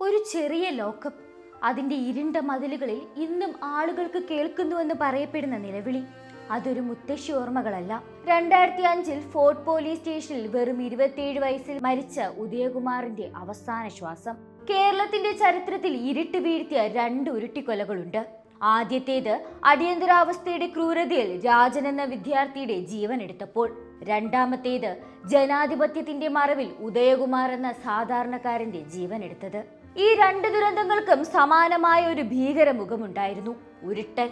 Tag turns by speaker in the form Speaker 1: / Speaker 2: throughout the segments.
Speaker 1: ഒരു ചെറിയ ലോക്കപ്പ്. അതിന്റെ ഇരുണ്ട മതിലുകളിൽ ഇന്നും ആളുകൾക്ക് കേൾക്കുന്നുവെന്ന് പറയപ്പെടുന്ന നിലവിളി. അതൊരു മുത്തശ്ശി ഓർമ്മകളല്ല. രണ്ടായിരത്തി അഞ്ചിൽ ഫോർട്ട് പോലീസ് സ്റ്റേഷനിൽ വെറും ഇരുപത്തിയേഴ് വയസ്സിൽ മരിച്ച ഉദയകുമാറിന്റെ അവസാന ശ്വാസം. കേരളത്തിന്റെ ചരിത്രത്തിൽ ഇരുട്ട് വീഴ്ത്തിയ രണ്ട് ഉരുട്ടിക്കൊലകളുണ്ട്. ആദ്യത്തേത് അടിയന്തരാവസ്ഥയുടെ ക്രൂരതയിൽ രാജൻ എന്ന വിദ്യാർത്ഥിയുടെ ജീവൻ എടുത്തപ്പോൾ. രണ്ടാമത്തേത് ജനാധിപത്യത്തിന്റെ മറവിൽ ഉദയകുമാർ എന്ന സാധാരണക്കാരന്റെ ജീവൻ എടുത്തത്. ഈ രണ്ട് ദുരന്തങ്ങൾക്കും സമാനമായ ഒരു ഭീകര മുഖമുണ്ടായിരുന്നു ഉരുട്ടൽ.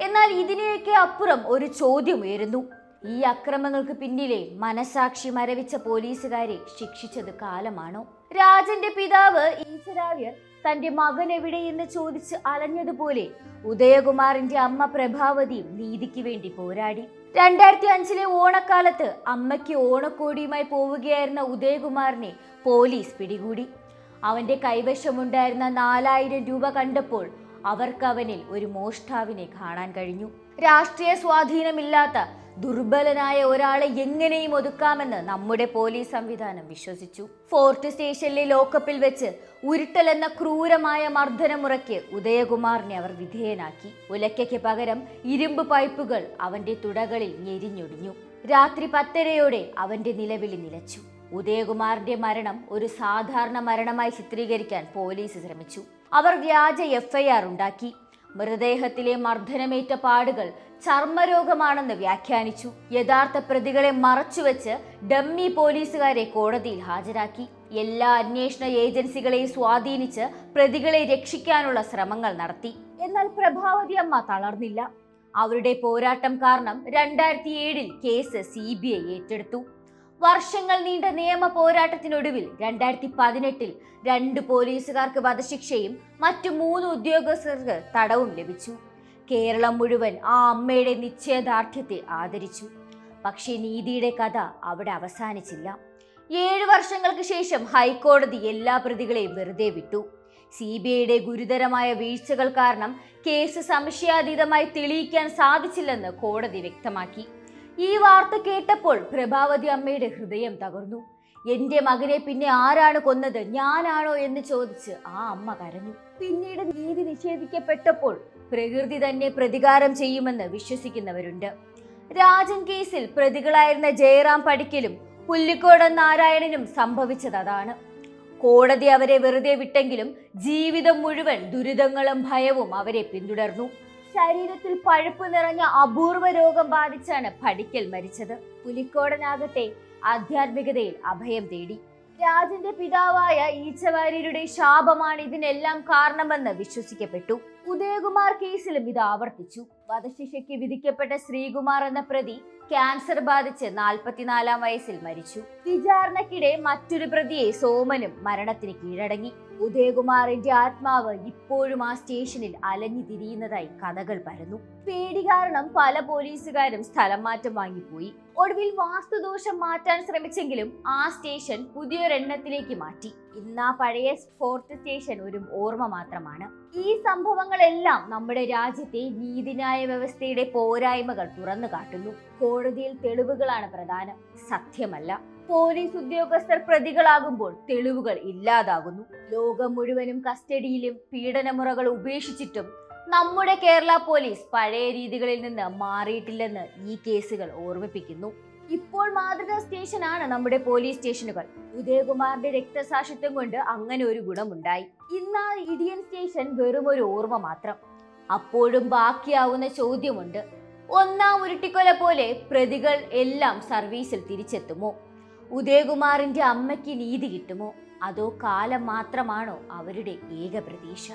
Speaker 1: എന്നാൽ ഇതിനെയൊക്കെ അപ്പുറം ഒരു ചോദ്യം ഉയരുന്നു. ഈ അക്രമങ്ങൾക്ക് പിന്നിലെ മനസാക്ഷി മരവിച്ച പോലീസുകാരെ ശിക്ഷിച്ചത് കാലമാണോ? രാജന്റെ പിതാവ് ഈശ്വരാവ്യർ തന്റെ മകൻ എവിടെയെന്ന് ചോദിച്ച് അലഞ്ഞതുപോലെ ഉദയകുമാറിന്റെ അമ്മ പ്രഭാവതിയും നീതിക്ക് വേണ്ടി പോരാടി. രണ്ടായിരത്തി അഞ്ചിലെ ഓണക്കാലത്ത് അമ്മയ്ക്ക് ഓണക്കോടിയുമായി പോവുകയായിരുന്ന ഉദയകുമാറിനെ പോലീസ് പിടികൂടി. അവന്റെ കൈവശമുണ്ടായിരുന്ന നാലായിരം രൂപ കണ്ടപ്പോൾ അവർക്ക് അവനിൽ ഒരു മോഷ്ടാവിനെ കാണാൻ കഴിഞ്ഞു. രാഷ്ട്രീയ സ്വാധീനമില്ലാത്ത ദുർബലനായ ഒരാളെ എങ്ങനെയും ഒതുക്കാമെന്ന് നമ്മുടെ പോലീസ് സംവിധാനം വിശ്വസിച്ചു. ഫോർട്ട് സ്റ്റേഷനിലെ ലോക്കപ്പിൽ വെച്ച് ഉരുട്ടൽ എന്ന ക്രൂരമായ മർദ്ദനമുറയ്ക്ക് ഉദയകുമാറിനെ അവർ വിധേയനാക്കി. ഉലക്കയ്ക്ക് പകരം ഇരുമ്പ് പൈപ്പുകൾ അവന്റെ തുടകളിൽ ഞെരിഞ്ഞൊടിഞ്ഞു. രാത്രി പത്തരയോടെ അവന്റെ നിലവിളി നിലച്ചു. ഉദയകുമാറിന്റെ മരണം ഒരു സാധാരണ മരണമായി ചിത്രീകരിക്കാൻ പോലീസ് ശ്രമിച്ചു. അവർ വ്യാജ എഫ്ഐആർ ഉണ്ടാക്കി. മൃതദേഹത്തിലെ മർദ്ദനമേറ്റ പാടുകൾ ചർമ്മരോഗമാണെന്ന് വ്യാഖ്യാനിച്ചു. യഥാർത്ഥ പ്രതികളെ മറച്ചുവെച്ച് ഡമ്മി പോലീസുകാരെ കോടതിയിൽ ഹാജരാക്കി. എല്ലാ അന്വേഷണ ഏജൻസികളെയും സ്വാധീനിച്ച് പ്രതികളെ രക്ഷിക്കാനുള്ള ശ്രമങ്ങൾ നടത്തി. എന്നാൽ പ്രഭാവതി അമ്മ തളർന്നില്ല. അവരുടെ പോരാട്ടം കാരണം രണ്ടായിരത്തി ഏഴിൽ കേസ് സി ബി ഐ ഏറ്റെടുത്തു. വർഷങ്ങൾ നീണ്ട നിയമ പോരാട്ടത്തിനൊടുവിൽ രണ്ടായിരത്തി പതിനെട്ടിൽ രണ്ട് പോലീസുകാർക്ക് വധശിക്ഷയും മറ്റു മൂന്ന് ഉദ്യോഗസ്ഥർക്ക് തടവും ലഭിച്ചു. കേരളം മുഴുവൻ ആ അമ്മയുടെ നിശ്ചയദാർഢ്യത്തെ ആദരിച്ചു. പക്ഷേ നീതിയുടെ കഥ അവിടെ അവസാനിച്ചില്ല. ഏഴ് വർഷങ്ങൾക്ക് ശേഷം ഹൈക്കോടതി എല്ലാ പ്രതികളെയും വെറുതെ വിട്ടു. സി ബി ഐയുടെ ഗുരുതരമായ വീഴ്ചകൾ കാരണം കേസ് സംശയാതീതമായി തെളിയിക്കാൻ സാധിച്ചില്ലെന്ന് കോടതി വ്യക്തമാക്കി. ഈ വാർത്ത കേട്ടപ്പോൾ പ്രഭാവതി അമ്മയുടെ ഹൃദയം തകർന്നു. എന്റെ മകനെ പിന്നെ ആരാണ് കൊന്നത്? ഞാനാണോ? എന്ന് ചോദിച്ച് ആ അമ്മ കരഞ്ഞു. പിന്നീട് നീതി നിഷേധിക്കപ്പെട്ടപ്പോൾ പ്രകൃതി തന്നെ പ്രതികാരം ചെയ്യുമെന്ന് വിശ്വസിക്കുന്നവരുണ്ട്. രാജൻ കേസിൽ പ്രതികളായിരുന്ന ജയറാം പടിക്കലും പുല്ലിക്കോടൻ നാരായണനും സംഭവിച്ചത് അതാണ്. കോടതി അവരെ വെറുതെ വിട്ടെങ്കിലും ജീവിതം മുഴുവൻ ദുരിതങ്ങളും ഭയവും അവരെ പിന്തുടർന്നു. ശരീരത്തിൽ പഴുപ്പ് നിറഞ്ഞ അപൂർവ രോഗം ബാധിച്ചാണ് പഠിക്കൽ മരിച്ചത്. പുലിക്കോടനാകട്ടെ ആധ്യാത്മികതയിൽ അഭയം തേടി. രാജന്റെ പിതാവായ ഈച്ചവാര്യരുടെ ശാപമാണ് ഇതിനെല്ലാം കാരണമെന്ന് വിശ്വസിക്കപ്പെട്ടു. ഉദയകുമാർ കേസിലും ഇത് ആവർത്തിച്ചു. വധശിക്ഷയ്ക്ക് വിധിക്കപ്പെട്ട ശ്രീകുമാർ എന്ന പ്രതി ക്യാൻസർ ബാധിച്ച് നാൽപ്പത്തിനാലാം വയസ്സിൽ മരിച്ചു. വിചാരണക്കിടെ മറ്റൊരു പ്രതിയെ സോമനും മരണത്തിന് കീഴടങ്ങി. ഉദയകുമാറിന്റെ ആത്മാവ് ഇപ്പോഴും ആ സ്റ്റേഷനിൽ അലഞ്ഞു തിരിയുന്നതായി കഥകൾ പരന്നു. പേടി കാരണം പല പോലീസുകാരും സ്ഥലം മാറ്റം വാങ്ങിപ്പോയി. ഒടുവിൽ വാസ്തുദോഷം മാറ്റാൻ ശ്രമിച്ചെങ്കിലും ആ സ്റ്റേഷൻ പുതിയൊരെണ്ണത്തിലേക്ക് മാറ്റി. ഇന്ന് ആ പഴയ ഫോർത്ത് സ്റ്റേഷൻ ഒരു ഓർമ്മ മാത്രമാണ്. ഈ സംഭവങ്ങളെല്ലാം നമ്മുടെ രാജ്യത്തെ നീതിന്യായ വ്യവസ്ഥയുടെ പോരായ്മകൾ തുറന്നു കാട്ടുന്നു കോടതിയിൽ തെളിവുകളാണ് പ്രധാനം. സത്യമല്ല. പോലീസ് ഉദ്യോഗസ്ഥർ പ്രതികളാകുമ്പോൾ തെളിവുകൾ ഇല്ലാതാകുന്നു. ലോകം മുഴുവനും കസ്റ്റഡിയിലും പീഡനമുറകൾ ഉപേക്ഷിച്ചിട്ടും നമ്മുടെ കേരള പോലീസ് പഴയ രീതികളിൽ നിന്ന് മാറിയിട്ടില്ലെന്ന് ഈ കേസുകൾ ഓർമ്മിപ്പിക്കുന്നു. ഇപ്പോൾ മാതൃകാ സ്റ്റേഷനാണ് നമ്മുടെ പോലീസ് സ്റ്റേഷനുകൾ. ഉദയകുമാറിന്റെ രക്തസാക്ഷിത്വം കൊണ്ട് അങ്ങനെ ഒരു ഗുണമുണ്ടായി. ഇന്ന് ഇടിയൻ സ്റ്റേഷൻ വെറും ഒരു ഓർമ്മ മാത്രം. അപ്പോഴും ബാക്കിയാവുന്ന ചോദ്യമുണ്ട്. ഒന്നാം ഉരുട്ടിക്കൊല പോലെ പ്രതികൾ എല്ലാം സർവീസിൽ തിരിച്ചെത്തുമോ? ഉദയകുമാറിന്റെ അമ്മയ്ക്ക് നീതി കിട്ടുമോ? അതോ കാലം മാത്രമാണോ അവരുടെ ഏക പ്രതീക്ഷ?